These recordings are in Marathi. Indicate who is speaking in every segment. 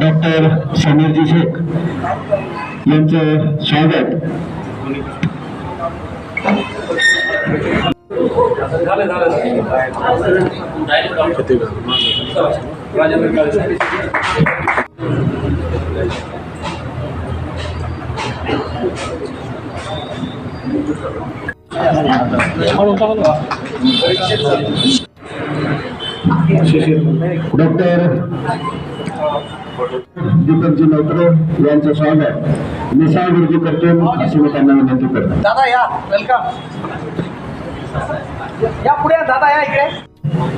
Speaker 1: डॉक्टर समीरजी शेख यांचं स्वागत डॉक्टर दीपकजी नौत्रे यांचं स्वागत. मिसाळ गुरुजी करतो असे मी त्यांना विनंती करतो.
Speaker 2: दादा या. वेलकम या पुढे दादा या इकडे.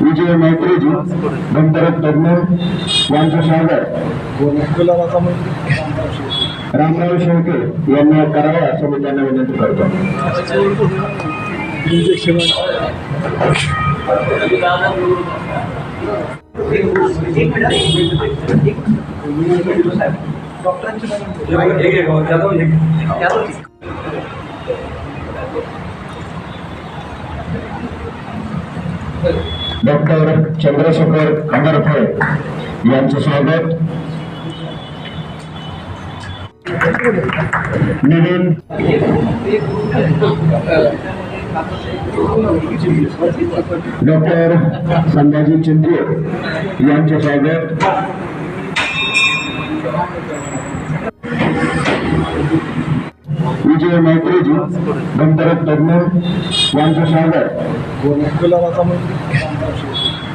Speaker 1: विजय मैत्रेजी गंधर्व तज्ञ यांचं स्वागत. रामराव शेळके यांनी करावं असं मी त्यांना विनंती करतो.
Speaker 2: एक मिनिट एक मिनिट साहेब डॉक्टरांची यादव जी.
Speaker 1: डॉक्टर चंद्रशेखर खंडरफळे यांचं स्वागत नवीन डॉक्टर संभाजी चिंद्रे यांच्या स्वागत. विजय मैत्रीजी गणपरत तज्ञ यांचं स्वागत.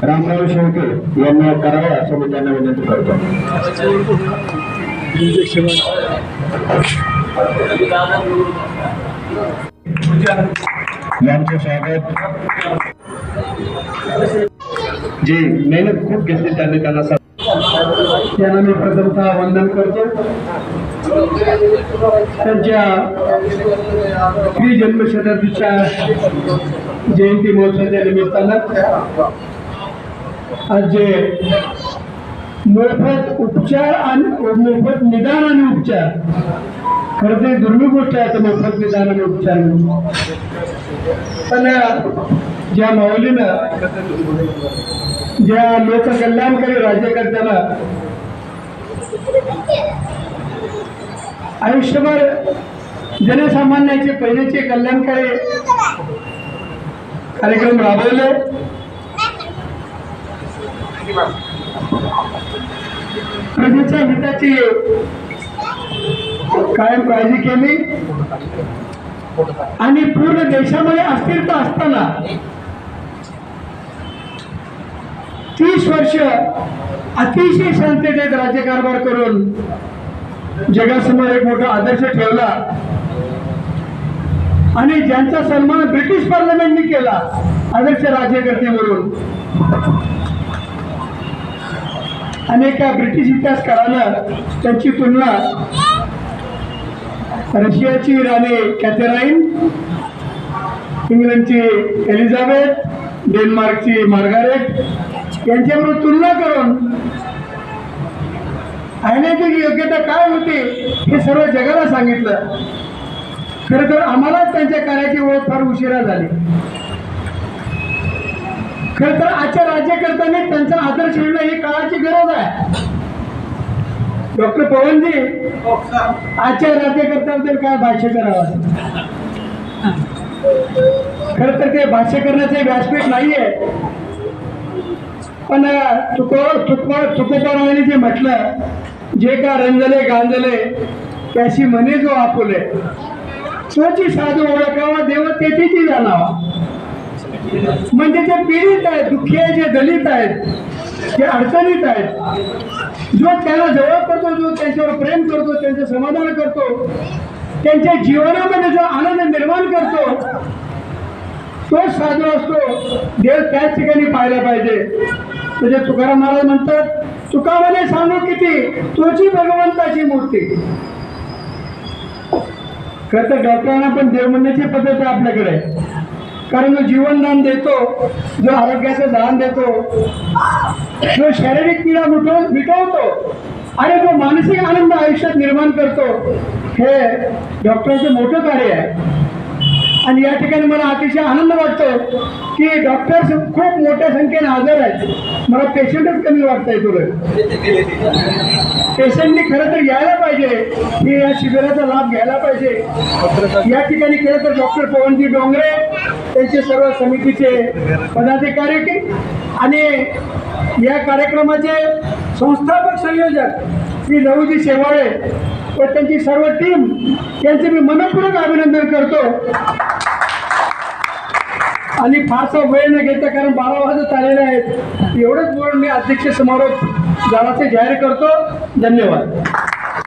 Speaker 1: रामराव शेळके यांना करावं असं मी त्यांना विनंती करतो. यांचं स्वागत. जे मेहनत खूप घेतली त्यांनी त्यांना त्यांना मी प्रथमतः वंदन करतो. त्यांच्या श्री जन्मशताब्दीच्या जयंती महोत्सवाच्या निमित्तानं आज जे मोफत उपचार आणि मोफत निदान आणि उपचार. खरं ते दुर्मिळ गोष्ट आहे आता मोफत निदान आणि उपचार पण ज्या माऊलीनं ज्या लोककल्याणकारी राज्यकर्त्याला आयुष्यभर जनसामान्याचे पहिलेचे कल्याणकारी कार्यक्रम राबवले. प्रजेच्या हिताची कायम काळजी केली. आणि पूर्ण देशामध्ये अस्थिरता असताना तीस वर्ष अतिशय शांततेत राज्यकारभार करून जगासमोर एक मोठा आदर्श ठेवला. आणि ज्यांचा सन्मान ब्रिटिश पार्लमेंटने केला आदर्श राज्यकर्ते म्हणून. अनेक ब्रिटिश इतिहासकारानं त्यांची तुलना रशियाची राणी कॅथेराईन इंग्लंडची एलिझाबेथ डेन्मार्कची मार्गारेट यांच्याबरोबर तुलना करून ऐण्याची योग्यता काय होती हे सर्व जगाला सांगितलं. खरं तर आम्हाला त्यांच्या कार्याची ओळख फार उशिरा झाली. खरं तर आजच्या राज्यकर्त्यांनी त्यांचा आदर ठेवणं हे आहे. डॉक्टर पवनजी आजच्या राज्यकर्त्याबद्दल काय भाष्य करावं? खर तर ते भाष्य करण्याचे व्यासपीठ नाहीये. पण तुको तुको तुकोबारावांनी जे म्हटलं जे का रंजले गांजले त्याशी म्हणे जो आपुले. तोची साधू ओळखावा देव तेथेची जाणावा. म्हणजे जे पीडित आहेत दुःखी आहे जे दलित आहेत ते अडचणीत आहेत जो त्यांना जवळ करतो जो त्यांच्यावर प्रेम करतो त्यांचं समाधान करतो त्यांच्या जीवनामध्ये जो आनंद निर्माण करतो तो साधू असतो. देव त्याच ठिकाणी पाहायला पाहिजे. म्हणजे तुकाराम महाराज म्हणतात तुका सांगू किती? तोची भगवंताची मूर्ती. खरं तर डॉक्टरांना पण देव म्हणण्याची पद्धत आहे आपल्याकडे. कारण जो जीवनदान देतो जो आरोग्याचं दान देतो जो शारीरिक पीडा मिटव मिटवतो आणि जो मानसिक आनंद आयुष्यात निर्माण करतो हे डॉक्टरचं मोठं कार्य आहे. आणि या ठिकाणी मला अतिशय आनंद वाटतो की डॉक्टर्स खूप मोठ्या संख्येने हजर आहेत. मला पेशंटच कमी वाटतंय तुला पेशंटनी खरं तर यायला पाहिजे. की या शिबिराचा लाभ घ्यायला पाहिजे. या ठिकाणी खरं तर डॉक्टर पवनजी डोंगरे त्यांचे सर्व समितीचे पदाधिकारी आणि या कार्यक्रमाचे संस्थापक संयोजक श्री लहूजी शेवाळे व त्यांची सर्व टीम यांचे मी मनपूर्वक अभिनंदन करतो. आणि फारसा वेळ न घेता कारण बारा वाजत आलेले आहेत एवढंच बोलून मी अध्यक्ष समारोप झाल्याचे जाहीर करतो. धन्यवाद.